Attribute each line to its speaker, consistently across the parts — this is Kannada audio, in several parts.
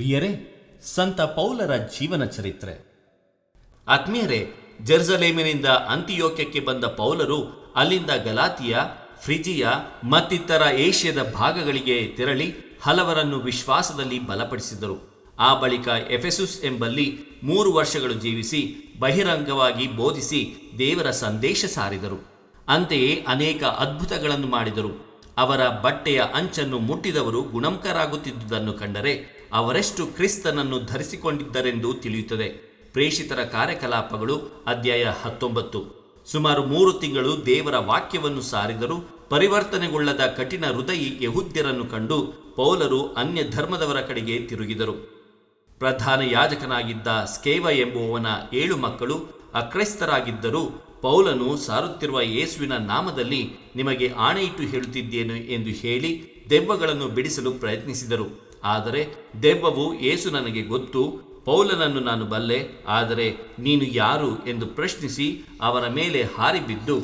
Speaker 1: ಪ್ರಿಯರೇ, ಸಂತ ಪೌಲರ ಜೀವನ ಚರಿತ್ರೆ. ಆತ್ಮೀಯರೇ, ಜೆರುಸಲೇಮಿನಿಂದ ಅಂತಿಯೋಕ್ಯಕ್ಕೆ ಬಂದ ಪೌಲರು ಅಲ್ಲಿಂದ ಗಲಾತಿಯ, ಫ್ರಿಜಿಯ ಮತ್ತಿತರ ಏಷ್ಯಾದ ಭಾಗಗಳಿಗೆ ತೆರಳಿ ಹಲವರನ್ನು ವಿಶ್ವಾಸದಲ್ಲಿ ಬಲಪಡಿಸಿದರು. ಆ ಬಳಿಕ ಎಫೆಸುಸ್ ಎಂಬಲ್ಲಿ ಮೂರು ವರ್ಷಗಳು ಜೀವಿಸಿ ಬಹಿರಂಗವಾಗಿ ಬೋಧಿಸಿ ದೇವರ ಸಂದೇಶ ಸಾರಿದರು. ಅಂತೆಯೇ ಅನೇಕ ಅದ್ಭುತಗಳನ್ನು ಮಾಡಿದರು. ಅವರ ಬಟ್ಟೆಯ ಅಂಚನ್ನು ಮುಟ್ಟಿದವರು ಗುಣಮುಖರಾಗುತ್ತಿದ್ದುದನ್ನು ಕಂಡರೆ ಅವರೆಷ್ಟು ಕ್ರಿಸ್ತನನ್ನು ಧರಿಸಿಕೊಂಡಿದ್ದರೆಂದು ತಿಳಿಯುತ್ತದೆ. ಪ್ರೇಷಿತರ ಕಾರ್ಯಕಲಾಪಗಳು ಅಧ್ಯಾಯ ಹತ್ತೊಂಬತ್ತು. ಸುಮಾರು ಮೂರು ತಿಂಗಳು ದೇವರ ವಾಕ್ಯವನ್ನು ಸಾರಿದರು ಪರಿವರ್ತನೆಗೊಳ್ಳದ ಕಠಿಣ ಹೃದಯಿ ಯಹುದ್ಯರನ್ನು ಕಂಡು ಪೌಲರು ಅನ್ಯ ಧರ್ಮದವರ ಕಡೆಗೆ ತಿರುಗಿದರು. ಪ್ರಧಾನ ಯಾಜಕನಾಗಿದ್ದ ಸ್ಕೇವ ಎಂಬುವವನ ಏಳು ಮಕ್ಕಳು ಅಕ್ರೈಸ್ತರಾಗಿದ್ದರೂ ಪೌಲನು ಸಾರುತ್ತಿರುವ ಯೇಸುವಿನ ನಾಮದಲ್ಲಿ ನಿಮಗೆ ಆಣೆಯಿಟ್ಟು ಹೇಳುತ್ತಿದ್ದೇನೆ ಎಂದು ಹೇಳಿ ದೆವ್ವಗಳನ್ನು ಬಿಡಿಸಲು ಪ್ರಯತ್ನಿಸಿದರು. ಆದರೆ ದೆವ್ವವು ಏಸು ನನಗೆ ಗೊತ್ತು, ಪೌಲನನ್ನು ನಾನು ಬಲ್ಲೆ, ಆದರೆ ನೀನು ಯಾರು ಎಂದು ಪ್ರಶ್ನಿಸಿ ಅವರ ಮೇಲೆ ಹಾರಿಬಿದ್ದು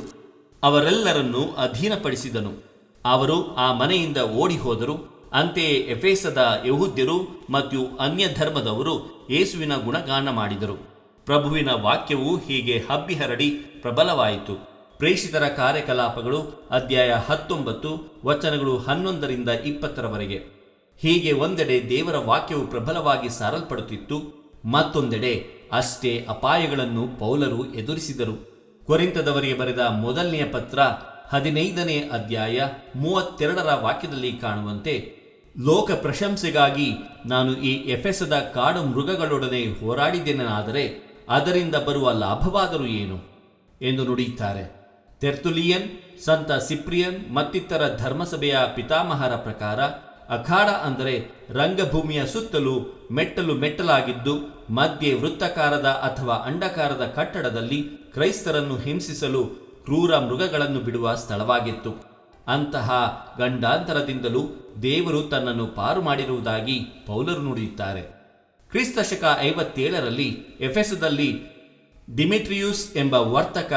Speaker 1: ಅವರೆಲ್ಲರನ್ನು ಅಧೀನಪಡಿಸಿದನು. ಅವರು ಆ ಮನೆಯಿಂದ ಓಡಿ ಹೋದರು ಅಂತೆಯೇ ಎಫೇಸದ ಯಹೂದ್ಯರು ಮತ್ತು ಅನ್ಯ ಧರ್ಮದವರು ಯೇಸುವಿನ ಗುಣಗಾನ ಮಾಡಿದರು. ಪ್ರಭುವಿನ ವಾಕ್ಯವು ಹೀಗೆ ಹಬ್ಬಿ ಹರಡಿ ಪ್ರಬಲವಾಯಿತು. ಪ್ರೇಷಿತರ ಕಾರ್ಯಕಲಾಪಗಳು ಅಧ್ಯಾಯ ಹತ್ತೊಂಬತ್ತು, ವಚನಗಳು ಹನ್ನೊಂದರಿಂದ ಇಪ್ಪತ್ತರವರೆಗೆ. ಹೀಗೆ ಒಂದೆಡೆ ದೇವರ ವಾಕ್ಯವು ಪ್ರಬಲವಾಗಿ ಸಾರಲ್ಪಡುತ್ತಿತ್ತು, ಮತ್ತೊಂದೆಡೆ ಅಷ್ಟೇ ಅಪಾಯಗಳನ್ನು ಪೌಲರು ಎದುರಿಸಿದರು. ಕೊರಿಂತದವರಿಗೆ ಬರೆದ ಮೊದಲನೆಯ ಪತ್ರ ಹದಿನೈದನೇ ಅಧ್ಯಾಯ ಮೂವತ್ತೆರಡರ ವಾಕ್ಯದಲ್ಲಿ ಕಾಣುವಂತೆ, ಲೋಕ ಪ್ರಶಂಸೆಗಾಗಿ ನಾನು ಈ ಎಫೆಸದ ಕಾಡು ಮೃಗಗಳೊಡನೆ ಹೋರಾಡಿದ್ದೇನಾದರೆ ಅದರಿಂದ ಬರುವ ಲಾಭವಾದರೂ ಏನು? ಎಂದು ನುಡಿಯುತ್ತಾರೆ. ತೆರ್ತುಲಿಯನ್, ಸಂತ ಸಿಪ್ರಿಯನ್ ಮತ್ತಿತರ ಧರ್ಮಸಭೆಯ ಪಿತಾಮಹರ ಪ್ರಕಾರ ಅಖಾಡ ಅಂದರೆ ರಂಗಭೂಮಿಯ ಸುತ್ತಲೂ ಮೆಟ್ಟಲು ಮೆಟ್ಟಲಾಗಿದ್ದು, ಮಧ್ಯೆ ವೃತ್ತಕಾರದ ಅಥವಾ ಅಂಡಕಾರದ ಕಟ್ಟಡದಲ್ಲಿ ಕ್ರೈಸ್ತರನ್ನು ಹಿಂಸಿಸಲು ಕ್ರೂರ ಮೃಗಗಳನ್ನು ಬಿಡುವ ಸ್ಥಳವಾಗಿತ್ತು. ಅಂತಹ ಗಂಡಾಂತರದಿಂದಲೂ ದೇವರು ತನ್ನನ್ನು ಪಾರು ಮಾಡಿರುವುದಾಗಿ ಪೌಲರು ನುಡಿಯುತ್ತಾರೆ. ಕ್ರಿಸ್ತ ಶಕ ಐವತ್ತೇಳರಲ್ಲಿ ಎಫೆಸದಲ್ಲಿ ಡಿಮಿಟ್ರಿಯೂಸ್ ಎಂಬ ವರ್ತಕ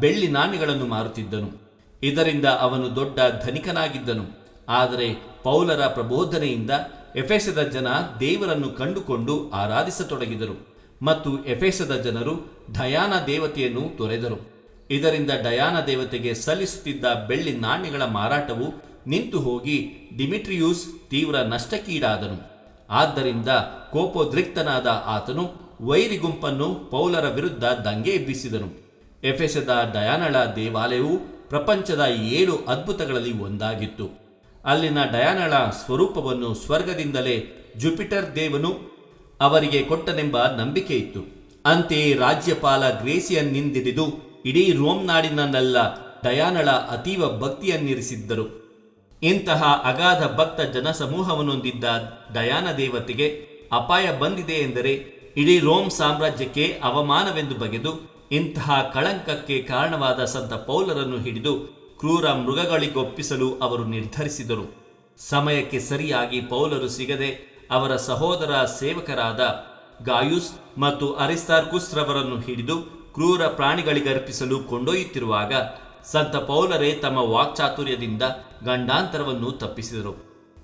Speaker 1: ಬೆಳ್ಳಿ ನಾಣ್ಯಗಳನ್ನು ಮಾರುತ್ತಿದ್ದನು. ಇದರಿಂದ ಅವನು ದೊಡ್ಡ ಧನಿಕನಾಗಿದ್ದನು. ಆದರೆ ಪೌಲರ ಪ್ರಬೋಧನೆಯಿಂದ ಎಫೆಸದ ಜನ ದೇವರನ್ನು ಕಂಡುಕೊಂಡು ಆರಾಧಿಸತೊಡಗಿದರು ಮತ್ತು ಎಫೆಸದ ಜನರು ಡಯಾನ ದೇವತೆಯನ್ನು ತೊರೆದರು. ಇದರಿಂದ ಡಯಾನ ದೇವತೆಗೆ ಸಲ್ಲಿಸುತ್ತಿದ್ದ ಬೆಳ್ಳಿ ನಾಣ್ಯಗಳ ಮಾರಾಟವು ನಿಂತು ಹೋಗಿ ಡಿಮಿಟ್ರಿಯೂಸ್ ತೀವ್ರ ನಷ್ಟಕ್ಕೀಡಾದನು. ಆದ್ದರಿಂದ ಕೋಪೋದ್ರಿಕ್ತನಾದ ಆತನು ವೈರಿ ಗುಂಪನ್ನು ಪೌಲರ ವಿರುದ್ಧ ದಂಗೆ ಎಬ್ಬಿಸಿದನು. ಎಫೆಸದ ಡಯಾನಳ ದೇವಾಲಯವು ಪ್ರಪಂಚದ ಏಳು ಅದ್ಭುತಗಳಲ್ಲಿ ಒಂದಾಗಿತ್ತು. ಅಲ್ಲಿನ ಡಯಾನಳ ಸ್ವರೂಪವನ್ನು ಸ್ವರ್ಗದಿಂದಲೇ ಜುಪಿಟರ್ ದೇವನು ಅವರಿಗೆ ಕೊಟ್ಟನೆಂಬ ನಂಬಿಕೆ ಇತ್ತು. ಅಂತೆಯೇ ರಾಜ್ಯಪಾಲ ಗ್ರೇಸಿಯನ್ನಿಂದಿಡಿದು ಇಡೀ ರೋಮ್ ನಾಡಿನನ್ನೆಲ್ಲ ಡಯಾನಳ ಅತೀವ ಭಕ್ತಿಯನ್ನಿರಿಸಿದ್ದರು. ಇಂತಹ ಅಗಾಧ ಭಕ್ತ ಜನಸಮೂಹವನ್ನೊಂದಿದ್ದ ಡಯಾನ ದೇವತೆಗೆ ಅಪಾಯ ಬಂದಿದೆ ಎಂದರೆ ಇಡೀ ರೋಮ್ ಸಾಮ್ರಾಜ್ಯಕ್ಕೆ ಅವಮಾನವೆಂದು ಬಗೆದು ಇಂತಹ ಕಳಂಕಕ್ಕೆ ಕಾರಣವಾದ ಸಂತ ಪೌಲರನ್ನು ಹಿಡಿದು ಕ್ರೂರ ಮೃಗಗಳಿಗೊಪ್ಪಿಸಲು ಅವರು ನಿರ್ಧರಿಸಿದರು. ಸಮಯಕ್ಕೆ ಸರಿಯಾಗಿ ಪೌಲರು ಸಿಗದೆ ಅವರ ಸಹೋದರ ಸೇವಕರಾದ ಗಾಯುಸ್ ಮತ್ತು ಅರಿಸ್ತಾರ್ಕುಸ್ರವರನ್ನು ಹಿಡಿದು ಕ್ರೂರ ಪ್ರಾಣಿಗಳಿಗರ್ಪಿಸಲು ಕೊಂಡೊಯ್ಯುತ್ತಿರುವಾಗ ಸಂತ ಪೌಲರೇ ತಮ್ಮ ವಾಕ್ಚಾತುರ್ಯದಿಂದ ಗಂಡಾಂತರವನ್ನು ತಪ್ಪಿಸಿದರು.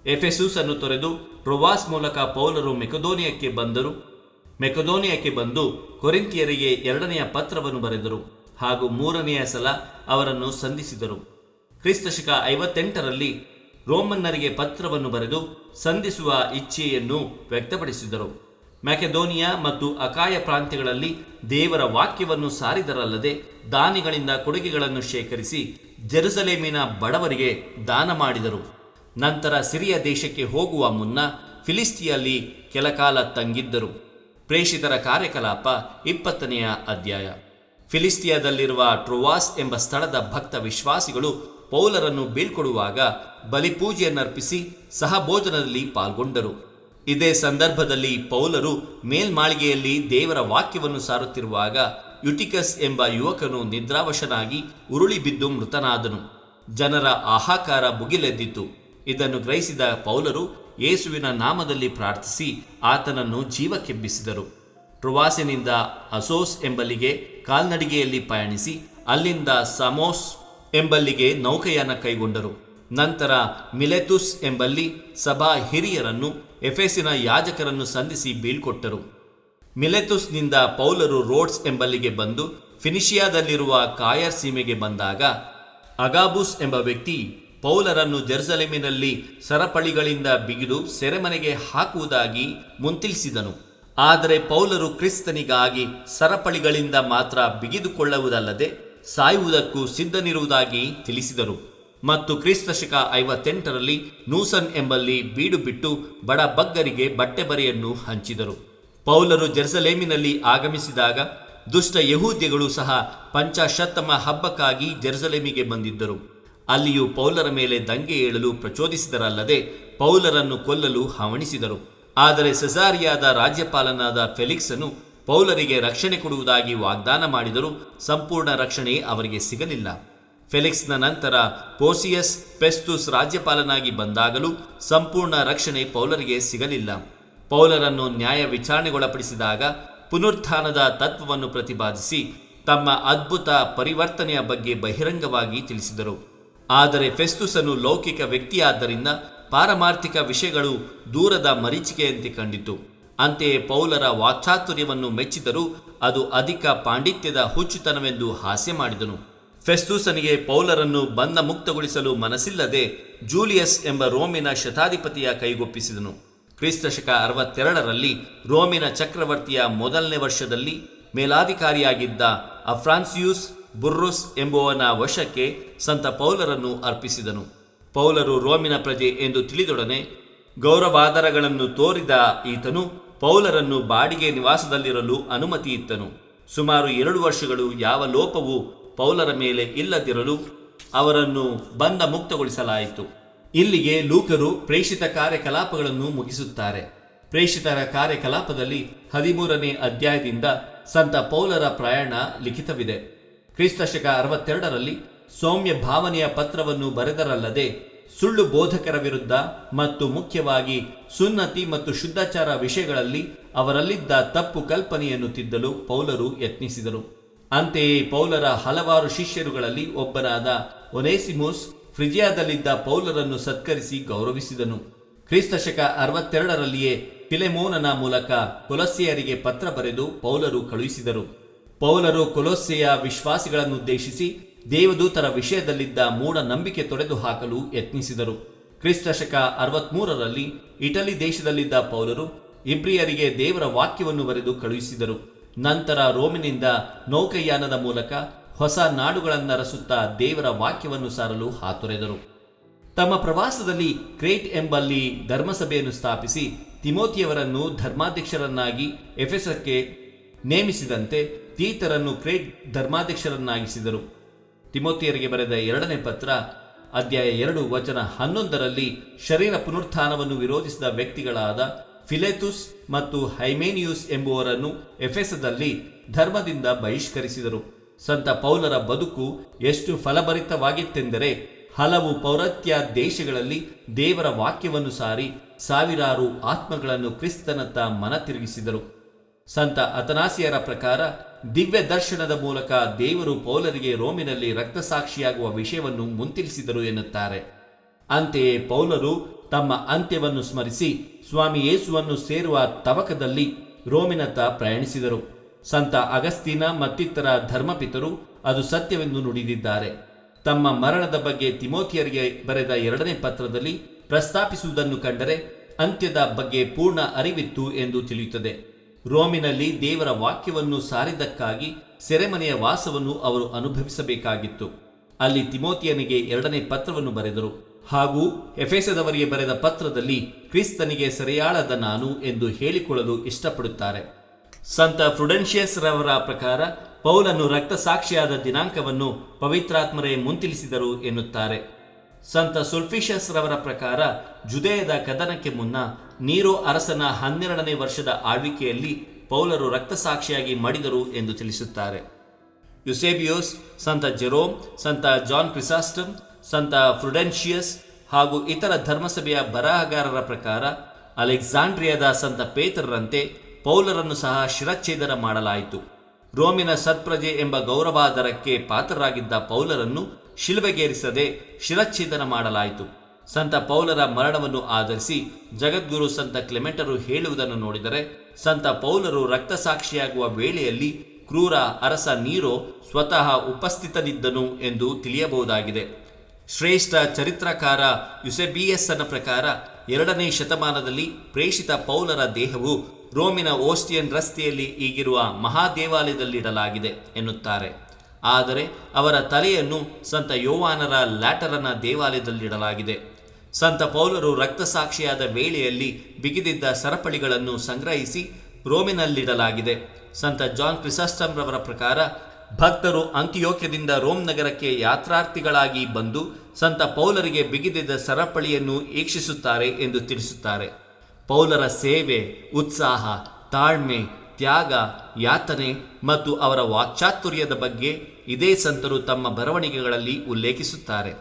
Speaker 1: ಎಫೆಸೂಸ್ ಅನ್ನು ತೊರೆದು ಪ್ರವಾಸ್ ಮೂಲಕ ಪೌಲರು ಮೆಕದೋನಿಯಕ್ಕೆ ಬಂದರು. ಮೆಕದೋನಿಯಕ್ಕೆ ಬಂದು ಕೊರಿಂತಿಯರಿಗೆ ಎರಡನೆಯ ಪತ್ರವನ್ನು ಬರೆದರು. ಹಾಗೂ ಮೂರನೆಯ ಸಲ ಅವರನ್ನು ಸಂಧಿಸಿದರು. ಕ್ರಿಸ್ತಶಕ ಐವತ್ತೆಂಟರಲ್ಲಿ ರೋಮನ್ನರಿಗೆ ಪತ್ರವನ್ನು ಬರೆದು ಸಂಧಿಸುವ ಇಚ್ಛೆಯನ್ನು ವ್ಯಕ್ತಪಡಿಸಿದರು. ಮ್ಯಾಕೆದೋನಿಯಾ ಮತ್ತು ಅಕಾಯ ಪ್ರಾಂತ್ಯಗಳಲ್ಲಿ ದೇವರ ವಾಕ್ಯವನ್ನು ಸಾರಿದರಲ್ಲದೆ ದಾನಿಗಳಿಂದ ಕೊಡುಗೆಗಳನ್ನು ಶೇಖರಿಸಿ ಜೆರುಸಲೇಮಿನ ಬಡವರಿಗೆ ದಾನ ಮಾಡಿದರು. ನಂತರ ಸಿರಿಯ ದೇಶಕ್ಕೆ ಹೋಗುವ ಮುನ್ನ ಫಿಲಿಸ್ತಿಯಲ್ಲಿ ಕೆಲಕಾಲ ತಂಗಿದ್ದರು. ಪ್ರೇಷಿತರ ಕಾರ್ಯಕಲಾಪ ಇಪ್ಪತ್ತನೆಯ ಅಧ್ಯಾಯ. ಫಿಲಿಸ್ಟಿಯಾದಲ್ಲಿರುವ ಟ್ರೋವಾಸ್ ಎಂಬ ಸ್ಥಳದ ಭಕ್ತ ವಿಶ್ವಾಸಿಗಳು ಪೌಲರನ್ನು ಬೀಳ್ಕೊಡುವಾಗ ಬಲಿಪೂಜೆಯನ್ನರ್ಪಿಸಿ ಸಹಭೋಜನದಲ್ಲಿ ಪಾಲ್ಗೊಂಡರು. ಇದೇ ಸಂದರ್ಭದಲ್ಲಿ ಪೌಲರು ಮೇಲ್ಮಾಳಿಗೆಯಲ್ಲಿ ದೇವರ ವಾಕ್ಯವನ್ನು ಸಾರುತ್ತಿರುವಾಗ ಯುಟಿಕಸ್ ಎಂಬ ಯುವಕನು ನಿದ್ರಾವಶನಾಗಿ ಉರುಳಿ ಬಿದ್ದು ಮೃತನಾದನು. ಜನರ ಆಹಾಕಾರ ಬುಗಿಲೆದ್ದಿತು ಇದನ್ನು ಗ್ರಹಿಸಿದ ಪೌಲರು ಯೇಸುವಿನ ನಾಮದಲ್ಲಿ ಪ್ರಾರ್ಥಿಸಿ ಆತನನ್ನು ಜೀವಕ್ಕೆಬ್ಬಿಸಿದರು. ಟ್ರುವಾಸಿನಿಂದ ಅಸೋಸ್ ಎಂಬಲ್ಲಿಗೆ ಕಾಲ್ನಡಿಗೆಯಲ್ಲಿ ಪಯಣಿಸಿ ಅಲ್ಲಿಂದ ಸಮೋಸ್ ಎಂಬಲ್ಲಿಗೆ ನೌಕೆಯಾನ ಕೈಗೊಂಡರು. ನಂತರ ಮಿಲೆತುಸ್ ಎಂಬಲ್ಲಿ ಸಭಾ ಹಿರಿಯರನ್ನು, ಎಫೆಸಿನ ಯಾಜಕರನ್ನು ಸಂಧಿಸಿ ಬೀಳ್ಕೊಟ್ಟರು ಮಿಲೆತುಸ್ನಿಂದ ಪೌಲರು ರೋಡ್ಸ್ ಎಂಬಲ್ಲಿಗೆ ಬಂದು ಫಿನಿಷಿಯಾದಲ್ಲಿರುವ ಕಾಯರ್ ಸೀಮೆಗೆ ಬಂದಾಗ, ಅಗಾಬುಸ್ ಎಂಬ ವ್ಯಕ್ತಿ ಪೌಲರನ್ನು ಜೆರುಸಲೇಮಿನಲ್ಲಿ ಸರಪಳಿಗಳಿಂದ ಬಿಗಿದು ಸೆರೆಮನೆಗೆ ಹಾಕುವುದಾಗಿ ಮುಂತಿಳಿಸಿದನು. ಆದರೆ ಪೌಲರು ಕ್ರಿಸ್ತನಿಗಾಗಿ ಸರಪಳಿಗಳಿಂದ ಮಾತ್ರ ಬಿಗಿದುಕೊಳ್ಳುವುದಲ್ಲದೆ ಸಾಯುವುದಕ್ಕೂ ಸಿದ್ಧನಿರುವುದಾಗಿ ತಿಳಿಸಿದರು. ಮತ್ತು ಕ್ರಿಸ್ತ ಶಕ ಐವತ್ತೆಂಟರಲ್ಲಿ ನೂಸನ್ ಎಂಬಲ್ಲಿ ಬೀಡು ಬಿಟ್ಟು ಬಡ ಬಗ್ಗರಿಗೆ ಬಟ್ಟೆ ಬರೆಯನ್ನು ಹಂಚಿದರು. ಪೌಲರು ಜೆರುಸಲೇಮಿನಲ್ಲಿ ಆಗಮಿಸಿದಾಗ ದುಷ್ಟ ಯಹೂದ್ಯಗಳು ಸಹ ಪಂಚಾಶತ್ತಮ ಹಬ್ಬಕ್ಕಾಗಿ ಜೆರುಸಲೇಮಿಗೆ ಬಂದಿದ್ದರು. ಅಲ್ಲಿಯೂ ಪೌಲರ ಮೇಲೆ ದಂಗೆ ಏಳಲು ಪ್ರಚೋದಿಸಿದರಲ್ಲದೆ ಪೌಲರನ್ನು ಕೊಲ್ಲಲು ಹವಣಿಸಿದರು. ಆದರೆ ಸೆಸಾರಿಯಾದ ರಾಜ್ಯಪಾಲನಾದ ಫೆಲಿಕ್ಸನು ಪೌಲರಿಗೆ ರಕ್ಷಣೆ ಕೊಡುವುದಾಗಿ ವಾಗ್ದಾನ ಮಾಡಿದರೂ ಸಂಪೂರ್ಣ ರಕ್ಷಣೆ ಅವರಿಗೆ ಸಿಗಲಿಲ್ಲ. ಫೆಲಿಕ್ಸ್ನ ನಂತರ ಪೋಸಿಯಸ್ ಪೆಸ್ತುಸ್ ರಾಜ್ಯಪಾಲನಾಗಿ ಬಂದಾಗಲೂ ಸಂಪೂರ್ಣ ರಕ್ಷಣೆ ಪೌಲರಿಗೆ ಸಿಗಲಿಲ್ಲ. ಪೌಲರನ್ನು ನ್ಯಾಯ ವಿಚಾರಣೆಗೊಳಪಡಿಸಿದಾಗ ಪುನರುತ್ಥಾನದ ತತ್ವವನ್ನು ಪ್ರತಿಪಾದಿಸಿ ತಮ್ಮ ಅದ್ಭುತ ಪರಿವರ್ತನೆಯ ಬಗ್ಗೆ ಬಹಿರಂಗವಾಗಿ ತಿಳಿಸಿದರು. ಆದರೆ ಫೆಸ್ತುಸನು ಲೌಕಿಕ ವ್ಯಕ್ತಿಯಾದ್ದರಿಂದ ಪಾರಮಾರ್ಥಿಕ ವಿಷಯಗಳು ದೂರದ ಮರೀಚಿಕೆಯಂತೆ ಕಂಡಿತು. ಅಂತೆಯೇ ಪೌಲರ ವಾಕ್ಚಾತುರ್ಯವನ್ನು ಮೆಚ್ಚಿದರೂ ಅದು ಅಧಿಕ ಪಾಂಡಿತ್ಯದ ಹುಚ್ಚುತನವೆಂದು ಹಾಸ್ಯ ಮಾಡಿದನು. ಫೆಸ್ತೂಸನಿಗೆ ಪೌಲರನ್ನು ಬಂಧ ಮುಕ್ತಗೊಳಿಸಲು ಮನಸ್ಸಿಲ್ಲದೆ ಜೂಲಿಯಸ್ ಎಂಬ ರೋಮಿನ ಶತಾಧಿಪತಿಯ ಕೈಗೊಪ್ಪಿಸಿದನು. ಕ್ರಿಸ್ತಶಕ ಅರವತ್ತೆರಡರಲ್ಲಿ ರೋಮಿನ ಚಕ್ರವರ್ತಿಯ ಮೊದಲನೇ ವರ್ಷದಲ್ಲಿ ಮೇಲಾಧಿಕಾರಿಯಾಗಿದ್ದ ಅಫ್ರಾನ್ಸಿಯೂಸ್ ಬುರ್ರುಸ್ ಎಂಬುವನ ವಶಕ್ಕೆ ಸಂತ ಪೌಲರನ್ನು ಅರ್ಪಿಸಿದನು. ಪೌಲರು ರೋಮಿನ ಪ್ರಜೆ ಎಂದು ತಿಳಿದೊಡನೆ ಗೌರವಾದರಗಳನ್ನು ತೋರಿದ ಈತನು ಪೌಲರನ್ನು ಬಾಡಿಗೆ ನಿವಾಸದಲ್ಲಿರಲು ಅನುಮತಿ ಇತ್ತನು. ಸುಮಾರು ಎರಡು ವರ್ಷಗಳು ಯಾವ ಲೋಪವೂ ಪೌಲರ ಮೇಲೆ ಇಲ್ಲದಿರಲು ಅವರನ್ನು ಬಂಧ ಮುಕ್ತಗೊಳಿಸಲಾಯಿತು ಇಲ್ಲಿಗೆ ಲೂಕರು ಪ್ರೇಷಿತ ಕಾರ್ಯಕಲಾಪಗಳನ್ನು ಮುಗಿಸುತ್ತಾರೆ. ಪ್ರೇಷಿತರ ಕಾರ್ಯಕಲಾಪದಲ್ಲಿ ಹದಿಮೂರನೇ ಅಧ್ಯಾಯದಿಂದ ಸಂತ ಪೌಲರ ಪ್ರಯಾಣ ಲಿಖಿತವಿದೆ. ಕ್ರಿಸ್ತಶಕ ಅರವತ್ತೆರಡರಲ್ಲಿ ಸೌಮ್ಯ ಭಾವನೆಯ ಪತ್ರವನ್ನು ಬರೆದರಲ್ಲದೆ ಸುಳ್ಳು ಬೋಧಕರ ವಿರುದ್ಧ ಮತ್ತು ಮುಖ್ಯವಾಗಿ ಸುನ್ನತಿ ಮತ್ತು ಶುದ್ಧಾಚಾರ ವಿಷಯಗಳಲ್ಲಿ ಅವರಲ್ಲಿದ್ದ ತಪ್ಪು ಕಲ್ಪನೆಯನ್ನು ತಿದ್ದಲು ಪೌಲರು ಯತ್ನಿಸಿದರು. ಅಂತೆಯೇ ಪೌಲರ ಹಲವಾರು ಶಿಷ್ಯರುಗಳಲ್ಲಿ ಒಬ್ಬನಾದ ಒನೇಸಿಮೋಸ್ ಫ್ರಿಜಿಯಾದಲ್ಲಿದ್ದ ಪೌಲರನ್ನು ಸತ್ಕರಿಸಿ ಗೌರವಿಸಿದನು. ಕ್ರಿಸ್ತಶಕ ಅರವತ್ತೆರಡರಲ್ಲಿಯೇ ಫಿಲೆಮೋನನ ಮೂಲಕ ಕೊಲಸ್ಸಿಯರಿಗೆ ಪತ್ರ ಬರೆದು ಪೌಲರು ಕಳುಹಿಸಿದರು. ಪೌಲರು ಕೊಲೊಸ್ಸೆಯ ವಿಶ್ವಾಸಿಗಳನ್ನುದ್ದೇಶಿಸಿ ದೇವದೂತರ ವಿಷಯದಲ್ಲಿದ್ದ ಮೂಢನಂಬಿಕೆ ತೊಡೆದು ಹಾಕಲು ಯತ್ನಿಸಿದರು ಕ್ರಿಸ್ತಶಕ ಅರವತ್ಮೂರರಲ್ಲಿ ಇಟಲಿ ದೇಶದಲ್ಲಿದ್ದ ಪೌಲರು ಇಬ್ರಿಯರಿಗೆ ದೇವರ ವಾಕ್ಯವನ್ನು ಬರೆದು ಕಳುಹಿಸಿದರು. ನಂತರ ರೋಮಿನಿಂದ ನೌಕಯಾನದ ಮೂಲಕ ಹೊಸ ನಾಡುಗಳನ್ನರಸುತ್ತಾ ದೇವರ ವಾಕ್ಯವನ್ನು ಸಾರಲು ಹಾತೊರೆದರು. ತಮ್ಮ ಪ್ರವಾಸದಲ್ಲಿ ಕ್ರೇಟ್ ಎಂಬಲ್ಲಿ ಧರ್ಮಸಭೆಯನ್ನು ಸ್ಥಾಪಿಸಿ ತಿಮೋತಿಯವರನ್ನು ಧರ್ಮಾಧ್ಯಕ್ಷರನ್ನಾಗಿ ಎಫೆಸಕ್ಕೆ ನೇಮಿಸಿದಂತೆ ತೀತರನ್ನು ಕ್ರೇಟ್ ಧರ್ಮಾಧ್ಯಕ್ಷರನ್ನಾಗಿಸಿದರು. ತಿಮೋತಿಯರಿಗೆ ಬರೆದ ಎರಡನೇ ಪತ್ರ, ಅಧ್ಯಾಯ ಎರಡು, ವಚನ ಹನ್ನೊಂದರಲ್ಲಿ ಶರೀರ ಪುನರುತ್ಥಾನವನ್ನು ವಿರೋಧಿಸಿದ ವ್ಯಕ್ತಿಗಳಾದ ಫಿಲೆತುಸ್ ಮತ್ತು ಹೈಮೇನಿಯುಸ್ ಎಂಬುವರನ್ನು ಎಫೆಸದಲ್ಲಿ ಧರ್ಮದಿಂದ ಬಹಿಷ್ಕರಿಸಿದರು. ಸಂತ ಪೌಲರ ಬದುಕು ಎಷ್ಟು ಫಲಭರಿತವಾಗಿತ್ತೆಂದರೆ ಹಲವು ಪೌರತ್ಯ ದೇಶಗಳಲ್ಲಿ ದೇವರ ವಾಕ್ಯವನ್ನು ಸಾರಿ ಸಾವಿರಾರು ಆತ್ಮಗಳನ್ನು ಕ್ರಿಸ್ತನತ್ತ ಮನ ತಿರುಗಿಸಿದರು ಸಂತ ಅತನಾಸಿಯರ ಪ್ರಕಾರ ದಿವ್ಯ ದರ್ಶನದ ಮೂಲಕ ದೇವರು ಪೌಲರಿಗೆ ರೋಮಿನಲ್ಲಿ ರಕ್ತಸಾಕ್ಷಿಯಾಗುವ ವಿಷಯವನ್ನು ಮುಂತಿಳಿಸಿದರು ಎನ್ನುತ್ತಾರೆ. ಅಂತೆಯೇ ಪೌಲರು ತಮ್ಮ ಅಂತ್ಯವನ್ನು ಸ್ಮರಿಸಿ ಸ್ವಾಮಿ ಯೇಸುವನ್ನು ಸೇರುವ ತವಕದಲ್ಲಿ ರೋಮಿನತ್ತ ಪ್ರಯಾಣಿಸಿದರು. ಸಂತ ಅಗಸ್ತೀನ ಮತ್ತಿತರ ಧರ್ಮಪಿತರು ಅದು ಸತ್ಯವೆಂದು ನುಡಿದಿದ್ದಾರೆ. ತಮ್ಮ ಮರಣದ ಬಗ್ಗೆ ತಿಮೋತಿಯರಿಗೆ ಬರೆದ ಎರಡನೇ ಪತ್ರದಲ್ಲಿ ಪ್ರಸ್ತಾಪಿಸುವುದನ್ನು ಕಂಡರೆ ಅಂತ್ಯದ ಬಗ್ಗೆ ಪೂರ್ಣ ಅರಿವಿತ್ತು ಎಂದು ತಿಳಿಯುತ್ತದೆ. ರೋಮಿನಲ್ಲಿ ದೇವರ ವಾಕ್ಯವನ್ನು ಸಾರಿದ್ದಕ್ಕಾಗಿ ಸೆರೆಮನೆಯ ವಾಸವನ್ನು ಅವರು ಅನುಭವಿಸಬೇಕಾಗಿತ್ತು. ಅಲ್ಲಿ ತಿಮೋತಿಯನಿಗೆ ಎರಡನೇ ಪತ್ರವನ್ನು ಬರೆದರು. ಹಾಗೂ ಎಫೆಸದವರಿಗೆ ಬರೆದ ಪತ್ರದಲ್ಲಿ ಕ್ರಿಸ್ತನಿಗೆ ಸೆರೆಯಾಳದ ನಾನು ಎಂದು ಹೇಳಿಕೊಳ್ಳಲು ಇಷ್ಟಪಡುತ್ತಾರೆ. ಸಂತ ಫ್ರುಡೆನ್ಷಿಯಸ್ ರವರ ಪ್ರಕಾರ ಪೌಲನ್ನು ರಕ್ತಸಾಕ್ಷಿಯಾದ ದಿನಾಂಕವನ್ನು ಪವಿತ್ರಾತ್ಮರೇ ಮುಂತಿಳಿಸಿದರು ಎನ್ನುತ್ತಾರೆ. ಸಂತ ಸುಲ್ಫಿಷಸ್ ರವರ ಪ್ರಕಾರ ಜುದೇಯದ ಕದನಕ್ಕೆ ಮುನ್ನ ನೀರೋ ಅರಸನ ಹನ್ನೆರಡನೇ ವರ್ಷದ ಆಳ್ವಿಕೆಯಲ್ಲಿ ಪೌಲರು ರಕ್ತಸಾಕ್ಷಿಯಾಗಿ ಮಡಿದರು ಎಂದು ತಿಳಿಸುತ್ತಾರೆ. ಯುಸೇಬಿಯೋಸ್, ಸಂತ ಜೆರೋಮ್, ಸಂತ ಜಾನ್ ಕ್ರಿಸಾಸ್ಟಮ್ ಸಂತ ಫ್ರುಡೆನ್ಷಿಯಸ್ ಹಾಗೂ ಇತರ ಧರ್ಮಸಭೆಯ ಬರಹಗಾರರ ಪ್ರಕಾರ ಅಲೆಕ್ಸಾಂಡ್ರಿಯಾದ ಸಂತ ಪೇತರರಂತೆ ಪೌಲರನ್ನು ಸಹ ಶಿರಚ್ಛೇದನ ಮಾಡಲಾಯಿತು. ರೋಮಿನ ಸತ್ಪ್ರಜೆ ಎಂಬ ಗೌರವಾದರಕ್ಕೆ ಪಾತ್ರರಾಗಿದ್ದ ಪೌಲರನ್ನು ಶಿಲುಬೆಗೇರಿಸದೆ ಶಿರಚ್ಛೇದನ ಮಾಡಲಾಯಿತು. ಸಂತ ಪೌಲರ ಮರಣವನ್ನು ಆಧರಿಸಿ ಜಗದ್ಗುರು ಸಂತ ಕ್ಲೆಮೆಂಟರು ಹೇಳುವುದನ್ನು ನೋಡಿದರೆ, ಸಂತ ಪೌಲರು ರಕ್ತಸಾಕ್ಷಿಯಾಗುವ ವೇಳೆಯಲ್ಲಿ ಕ್ರೂರ ಅರಸ ನೀರೋ ಸ್ವತಃ ಉಪಸ್ಥಿತನಿದ್ದನು ಎಂದು ತಿಳಿಯಬಹುದಾಗಿದೆ. ಶ್ರೇಷ್ಠ ಚರಿತ್ರಕಾರ ಯುಸೆಬಿಯಸ್ಸನ ಪ್ರಕಾರ ಎರಡನೇ ಶತಮಾನದಲ್ಲಿ ಪ್ರೇಷಿತ ಪೌಲರ ದೇಹವು ರೋಮಿನ ಓಸ್ಟಿಯನ್ ರಸ್ತೆಯಲ್ಲಿ ಈಗಿರುವ ಮಹಾದೇವಾಲಯದಲ್ಲಿಡಲಾಗಿದೆ ಎನ್ನುತ್ತಾರೆ. ಆದರೆ ಅವರ ತಲೆಯನ್ನು ಸಂತ ಯೋವಾನರ ಲ್ಯಾಟರನ ದೇವಾಲಯದಲ್ಲಿಡಲಾಗಿದೆ. ಸಂತ ಪೌಲರು ರಕ್ತಸಾಕ್ಷಿಯಾದ ವೇಳೆಯಲ್ಲಿ ಬಿಗಿದಿದ್ದ ಸರಪಳಿಗಳನ್ನು ಸಂಗ್ರಹಿಸಿ ರೋಮಿನಲ್ಲಿಡಲಾಗಿದೆ. ಸಂತ ಜಾನ್ ಕ್ರಿಸಾಸ್ಟಮ್ ರವರ ಪ್ರಕಾರ ಭಕ್ತರು ಅಂತ್ಯೋಕ್ಯದಿಂದ ರೋಮ್ ನಗರಕ್ಕೆ ಯಾತ್ರಾರ್ಥಿಗಳಾಗಿ ಬಂದು ಸಂತ ಪೌಲರಿಗೆ ಬಿಗಿದಿದ್ದ ಸರಪಳಿಯನ್ನು ವೀಕ್ಷಿಸುತ್ತಾರೆ ಎಂದು ತಿಳಿಸುತ್ತಾರೆ. ಪೌಲರ ಸೇವೆ, ಉತ್ಸಾಹ, ತಾಳ್ಮೆ, ತ್ಯಾಗ, ಯಾತನೆ ಮತ್ತು ಅವರ ವಾಕ್ಚಾತುರ್ಯದ ಬಗ್ಗೆ ಇದೇ ಸಂತರು ತಮ್ಮ ಬರವಣಿಗೆಗಳಲ್ಲಿ ಉಲ್ಲೇಖಿಸುತ್ತಾರೆ.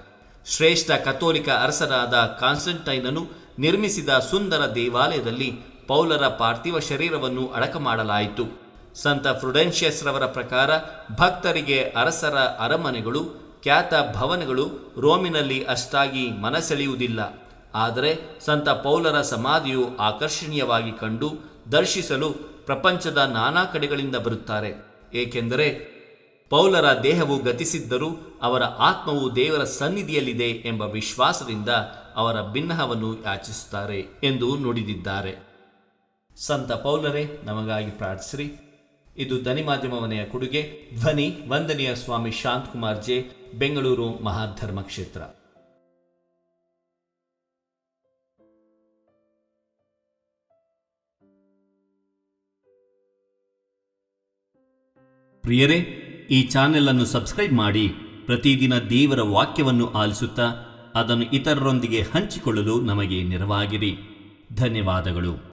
Speaker 1: ಶ್ರೇಷ್ಠ ಕಥೋಲಿಕ ಅರಸರಾದ ಕಾನ್ಸ್ಟಂಟೈನನು ನಿರ್ಮಿಸಿದ ಸುಂದರ ದೇವಾಲಯದಲ್ಲಿ ಪೌಲರ ಪಾರ್ಥಿವ ಶರೀರವನ್ನು ಅಡಕ ಮಾಡಲಾಯಿತು. ಸಂತ ಫ್ರುಡೆನ್ಷಿಯಸ್ ರವರ ಪ್ರಕಾರ ಭಕ್ತರಿಗೆ ಅರಸರ ಅರಮನೆಗಳು, ಖ್ಯಾತ ಭವನಗಳು ರೋಮಿನಲ್ಲಿ ಅಷ್ಟಾಗಿ ಮನಸೆಳೆಯುವುದಿಲ್ಲ. ಆದರೆ ಸಂತ ಪೌಲರ ಸಮಾಧಿಯು ಆಕರ್ಷಣೀಯವಾಗಿ ಕಂಡು ದರ್ಶಿಸಲು ಪ್ರಪಂಚದ ನಾನಾ ಕಡೆಗಳಿಂದ ಬರುತ್ತಾರೆ. ಏಕೆಂದರೆ ಪೌಲರ ದೇಹವು ಗತಿಸಿದ್ದರೂ ಅವರ ಆತ್ಮವು ದೇವರ ಸನ್ನಿಧಿಯಲ್ಲಿದೆ ಎಂಬ ವಿಶ್ವಾಸದಿಂದ ಅವರ ಭಿನ್ನಹವನ್ನು ಯಾಚಿಸುತ್ತಾರೆ ಎಂದು ನುಡಿದಿದ್ದಾರೆ. ಸಂತ ಪೌಲರೇ, ನಮಗಾಗಿ ಪ್ರಾರ್ಥಿಸಿರಿ. ಇದು ಧ್ವನಿ ಮಾಧ್ಯಮವನೆಯ ಕೊಡುಗೆ. ಧ್ವನಿ, ವಂದನೀಯ ಸ್ವಾಮಿ ಶಾಂತಕುಮಾರ್ ಜೆ, ಬೆಂಗಳೂರು ಮಹಾಧರ್ಮ ಕ್ಷೇತ್ರ. ಪ್ರಿಯರೇ ಈ ಚಾನೆಲ್ ಅನ್ನು ಸಬ್ಸ್ಕ್ರೈಬ್ ಮಾಡಿ ಪ್ರತಿದಿನ ದೇವರ ವಾಕ್ಯವನ್ನು ಆಲಿಸುತ್ತಾ ಅದನ್ನು ಇತರರೊಂದಿಗೆ ಹಂಚಿಕೊಳ್ಳಲು ನಮಗೆ ನೆರವಾಗಿರಿ ಧನ್ಯವಾದಗಳು.